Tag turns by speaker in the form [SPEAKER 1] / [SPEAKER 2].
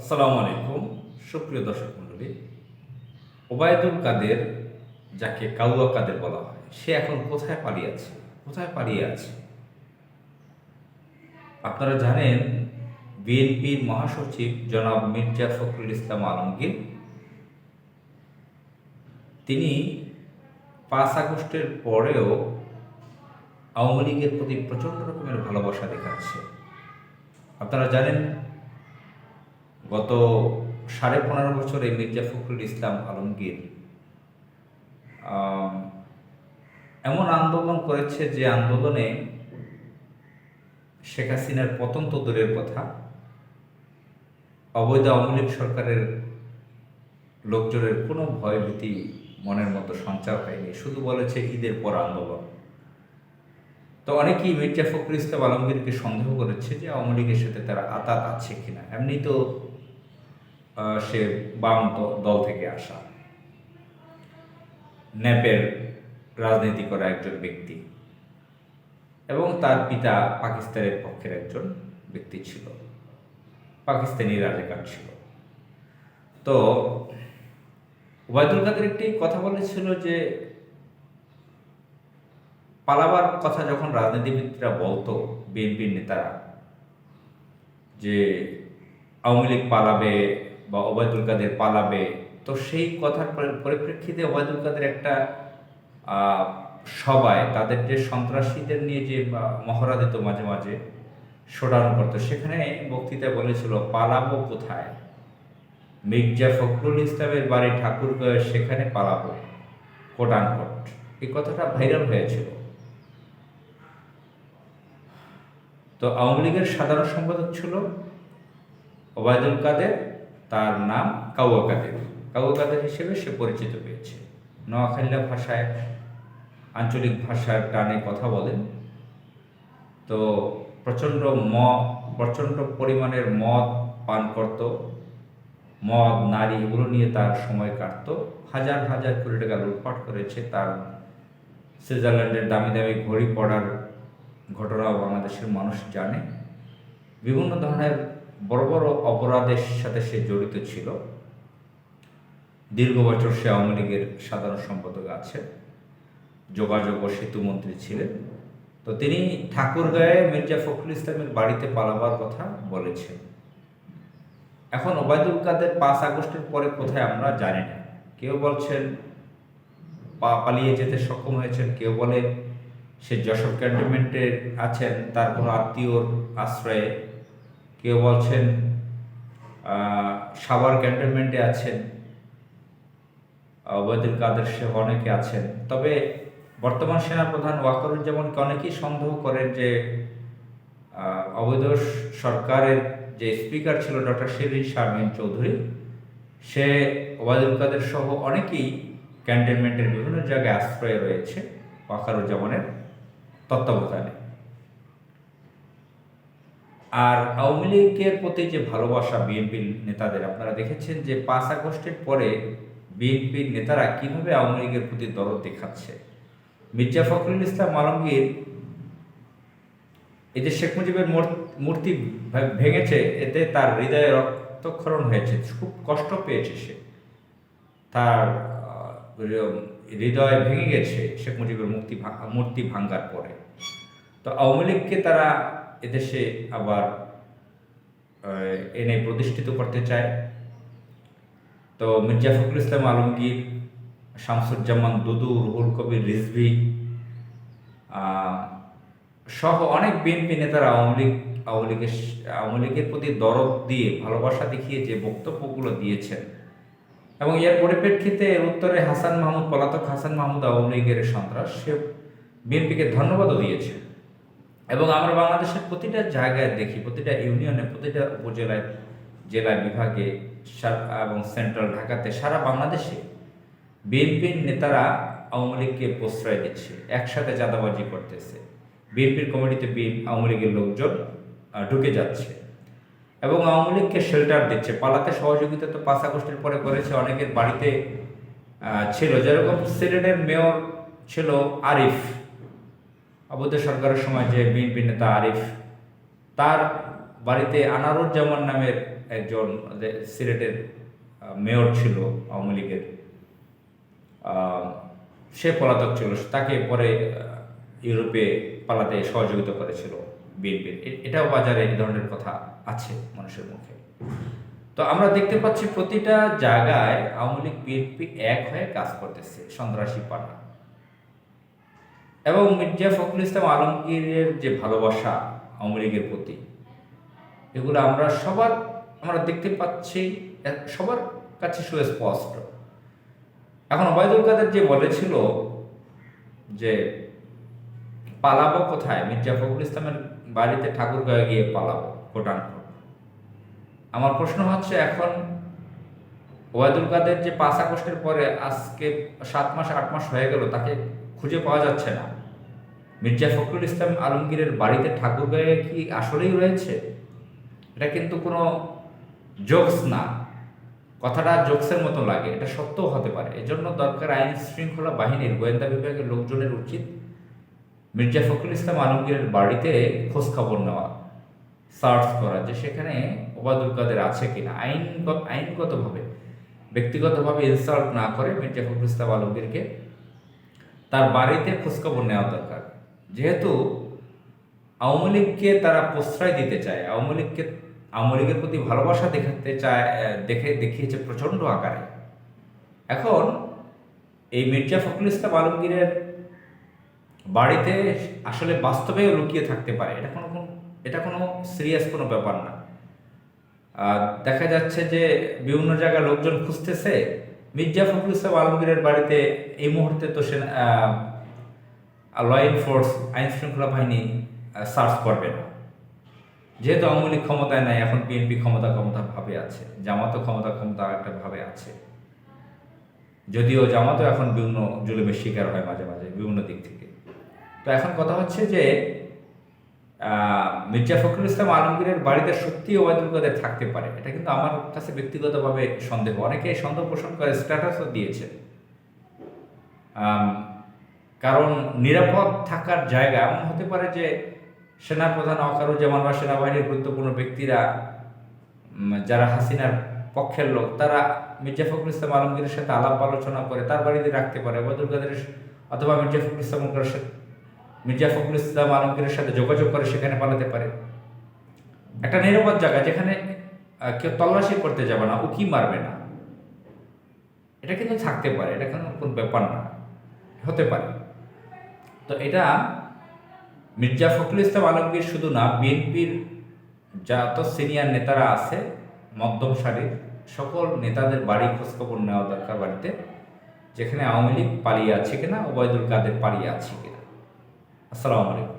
[SPEAKER 1] আসসালামু আলাইকুম, সুপ্রিয় দর্শক মণ্ডলী। ওবায়দুল কাদের, যাকে কাউয়া কাদের বলা হয়, সে এখন কোথায় পালিয়ে আছে? কোথায় পালিয়ে আছে? আপনারা জানেন, বিএনপির মহাসচিব জনাব মির্জা ফখরুল ইসলাম আলমগীর, তিনি পাঁচ আগস্টের পরেও আওয়ামী লীগের প্রতি প্রচণ্ড রকমের ভালোবাসা দেখাচ্ছে। আপনারা জানেন গত সাড়ে পনেরো বছরে মির্জা ফখরুল ইসলাম আলমগীর এমন আন্দোলন করেছে যে আন্দোলনে শেখ হাসিনার পতন দূরের কথা। অবৈধ আওয়ামী লীগ সরকারের লোকজনের কোনো ভয়ভীতি মনের মতো সঞ্চার হয়নি, শুধু বলেছে ঈদের পর আন্দোলন। তো অনেকেই মির্জা ফখরুল ইসলাম আলমগীরকে সন্দেহ করেছে যে আওয়ামী লীগের সাথে তারা আতাত আছে কিনা। এমনি তো সে বাম দল থেকে আসা। ন্যাপের রাজনীতি করা একজন ব্যক্তি এবং তার পিতা পাকিস্তানের পক্ষের একজন ব্যক্তি ছিল। পাকিস্তানি রাজাকার ছিল। তো ওবায়দুল কাদের একটি কথা বলেছিল যে, পালাবার কথা যখন রাজনীতিবিদরা বলতো, বিএনপির নেতারা, যে আওয়ামী লীগ পালাবে বা ওবায়দুল কাদের পালাবে, তো সেই কথার পরি- পরিপ্রেক্ষিতে ওবায়দুল কাদের একটা সভায় তাদের যে সন্ত্রাসীদের নিয়ে যে মহড়া দিত মাঝে মাঝে, শোডাউন করতো, সেখানে বক্তৃতায় বলেছিল, পালাবো কোথায়? মির্জা ফখরুল ইসলামের বাড়ি ঠাকুরগাঁও সেখানে পালাবো কোট আনকোট এই কথাটা ভাইরাল হয়েছিল। তো আওয়ামী লীগের সাধারণ সম্পাদক ছিল ওবায়দুল কাদের তার নাম কাউয়া কাদের কাউয়া কাদের হিসেবে সে পরিচিত পেয়েছে। নোয়াখালীলা ভাষায়, আঞ্চলিক ভাষার টানে কথা বলেন তো প্রচণ্ড ম, প্রচণ্ড পরিমাণের মদ পান করত। মদ, নারী এগুলো নিয়ে তার সময় কাটতো। হাজার হাজার কোটি টাকা লুটপাট করেছে তার সুইজারল্যান্ডের দামি দামি ঘড়ি পড়ার ঘটনাও বাংলাদেশের মানুষ জানে। বিভিন্ন ধরনের বড় বড় অপরাধের সাথে সে জড়িত ছিল। দীর্ঘ বছর সে আওয়ামী লীগের সাধারণ সম্পাদক আছে, যোগাযোগ ও সেতু মন্ত্রী ছিলেন। তো তিনি ঠাকুরগাঁয়ে মির্জা ফখরুল ইসলামের বাড়িতে পালাবার কথা বলেছেন। এখন ওবায়দুল কাদের পাঁচ আগস্টের পরে কোথায় আমরা জানি না। কেউ বলছেন পা- পালিয়ে যেতে সক্ষম হয়েছেন, কেউ বলে সে যশোর ক্যান্টনমেন্টে আছেন, তার কোনো আত্মীয়র আশ্রয়ে কেউ বলছেন? সাভার ক্যান্টনমেন্টে আছেন। ওবায়দুল কাদের সে অনেকে আছেন। তবে বর্তমান সেনাপ্রধান ওয়াকারুজ্জামানকে অনেকেই সন্দেহ করেন যে অবৈধ সরকারের যে স্পিকার ছিল ডক্টর শিরিন শারমিন চৌধুরী, সে ওবায়দুল কাদের সহ অনেকেই ক্যান্টনমেন্টের বিভিন্ন জায়গায় আশ্রয়ে রয়েছে ওয়াকারুজ্জামানের তত্ত্বাবধানে। আর আওয়ামী লীগের প্রতি যে ভালোবাসা বিএনপির নেতাদের, আপনারা দেখেছেন যে পাঁচ আগস্টের পরে বিএনপির নেতারা কীভাবে আওয়ামী লীগের প্রতি দরদ দেখাচ্ছে? মির্জা ফখরুল ইসলাম আলমগীর, এই যে শেখ মুজিবের মূর্তি ভেঙেছে, এতে তার হৃদয়ে রক্তক্ষরণ হয়েছে, খুব কষ্ট পেয়েছে সে। তার হৃদয় ভেঙে গেছে শেখ মুজিবের মুক্তি মূর্তি ভাঙ্গার পরে। তো আওয়ামী লীগকে তারা এদেশে আবার এনে প্রতিষ্ঠিত করতে চায়। তো মির্জা ফখরুল ইসলাম আলমগীর, শামসুজ্জামান দুদু, রুহুল কবির রিজভি সহ অনেক বিএনপি নেতারা আওয়ামী লীগ, আওয়ামী লীগের আওয়ামী লীগের প্রতি দরদ দিয়ে, ভালোবাসা দেখিয়ে যে বক্তব্যগুলো দিয়েছেন। এবং এর পরিপ্রেক্ষিতে এর উত্তরে হাসান মাহমুদ, পলাতক হাসান মাহমুদ আওয়ামী লীগের সন্ত্রাস, সে বিএনপিকে ধন্যবাদও দিয়েছে। এবং আমরা বাংলাদেশের প্রতিটা জায়গায় দেখি, প্রতিটা ইউনিয়নে, প্রতিটা উপজেলায় জেলা বিভাগে এবং সেন্ট্রাল ঢাকাতে সারা বাংলাদেশে বিএনপির নেতারা আওয়ামী লীগকে প্রশ্রয় দিচ্ছে, একসাথে চাঁদাবাজি করতেছে। বিএনপির কমিটিতে বিএন, আওয়ামী লীগের লোকজন ঢুকে যাচ্ছে। এবং আওয়ামী লীগকে শেল্টার দিচ্ছে। পালাতে সহযোগিতা তো পাঁচ আগস্টের পরে করেছে, অনেকের বাড়িতে ছিল। যেরকম সিলেটের মেয়র ছিল আরিফ অবৈধ সরকারের সময় যে বিএনপি নেতা আরিফ, তার বাড়িতে আনারুজ্জামান নামের একজন সিলেটের মেয়র ছিল আওয়ামী লীগের সে পলাতক ছিল, তাকে পরে ইউরোপে পালাতে সহযোগিতা করেছিল বিএনপি। এটাও বাজারে এই ধরনের কথা আছে মানুষের মুখে। তো আমরা দেখতে পাচ্ছি প্রতিটা জায়গায় আওয়ামী লীগ বিএনপি এক হয়ে কাজ করতেছে, সন্ত্রাসী পানা এবং মির্জা ফখরুল ইসলাম আলমগীরের যে ভালোবাসা আওয়ামী লীগের প্রতি, এগুলো আমরা সবার, আমরা দেখতে পাচ্ছি সবার কাছে সুস্পষ্ট। এখন ওবায়দুল কাদের যে বলেছিল যে পালাবো কোথায়? মির্জা ফখরুল ইসলামের বাড়িতে ঠাকুরগাঁয়ে গিয়ে পালাবো কোটান আমার প্রশ্ন হচ্ছে এখন ওবায়দুল কাদের যে পাঁচ আগস্টের পরে আজকে সাত মাস, আট মাস হয়ে গেল, তাকে খুঁজে পাওয়া যাচ্ছে না। মির্জা ফখরুল ইসলাম আলমগীরের বাড়িতে ঠাকুরগাঁয়ে কি আসলেই রয়েছে? এটা কিন্তু কোনো জোকস না। কথাটা জোকসের মতো লাগে, এটা সত্যও হতে পারে। এজন্য দরকার আইন শৃঙ্খলা বাহিনীর, গোয়েন্দা বিভাগের লোকজনের উচিত মির্জা ফখরুল ইসলাম আলমগীরের বাড়িতে খোঁজ খবর নেওয়া, সার্চ করা যে সেখানে ওবায়দুল কাদের আছে কিনা। আইনগত, আইনগতভাবে, ব্যক্তিগতভাবে ইনসাল্ট না করে মির্জা ফখরুল ইসলাম আলমগীরকে তার বাড়িতে খোঁজখবর নেওয়া দরকার। যেহেতু আওয়ামী লীগকে তারা প্রশ্রয় দিতে চায়, আওয়ামী লীগকে, আওয়ামী লীগের প্রতি ভালোবাসা দেখাতে চায় দেখে, দেখিয়েছে প্রচণ্ড আকারে। এখন এই মির্জা ফখরুল ইসলাম আলমগীরের বাড়িতে আসলে বাস্তবেও লুকিয়ে থাকতে পারে, এটা কোনো এটা কোনো সিরিয়াস কোনো ব্যাপার না। দেখা যাচ্ছে যে বিভিন্ন জায়গায় লোকজন খুঁজতেছে, মির্জা ফখরুল ইসলাম আলমগীরের বাড়িতে এই মুহূর্তে তো সে ল এনফোর্স আইন শৃঙ্খলা বাহিনী সার্চ করবে না। যেহেতু আওয়ামী ক্ষমতায় নাই, এখন বিএনপি ক্ষমতা ক্ষমতা ভাবে আছে, জামাতও ক্ষমতা ক্ষমতা একটা ভাবে আছে। যদিও জামাতও এখন বিভিন্ন জুলুমের শিকার হয় মাঝে মাঝে, বিভিন্ন দিক থেকে। তো এখন কথা হচ্ছে যে মির্জা ফখরুল ইসলাম আলমগীরের বাড়িতে সত্যি ওবায়দুল কাদের থাকতে পারে, এটা কিন্তু আমার কাছে ব্যক্তিগতভাবে সন্দেহ। অনেকে সন্দেহ পোষণ করে স্ট্যাটাসও দিয়েছে। কারণ নিরাপদ থাকার জায়গা এমন হতে পারে যে সেনাপ্রধান অকারুজ্জামান বা সেনাবাহিনীর গুরুত্বপূর্ণ ব্যক্তিরা যারা হাসিনার পক্ষের লোক, তারা মির্জা ফখরুল ইসলাম আলমগীরের সাথে আলাপ আলোচনা করে তার বাড়িতে রাখতে পারে। ওবায়দুল কাদের অথবা মির্জা ফখরুল ইসলাম সাথে, মির্জা ফখরুল ইসলাম আলমগীরের সাথে যোগাযোগ করে সেখানে পালাতে পারে। একটা নিরাপদ জায়গা যেখানে কেউ তল্লাশি করতে যাবে না, উকি মারবে না। এটা কিন্তু থাকতে পারে, এটা কোনো ব্যাপার না, হতে পারে। তো এটা মির্জা ফখরুল ইসলাম আলমগীর শুধু না, বিএনপির যত সিনিয়র নেতারা আছে, মধ্যম সারির, সকল নেতাদের বাড়ি খোঁজখবর নেওয়া দরকার বাড়িতে, যেখানে আওয়ামী লীগ পালিয়ে আছে কিনা, ওবায়দুল কাদের পালিয়ে আছে কিনা। আসসালামু আলাইকুম।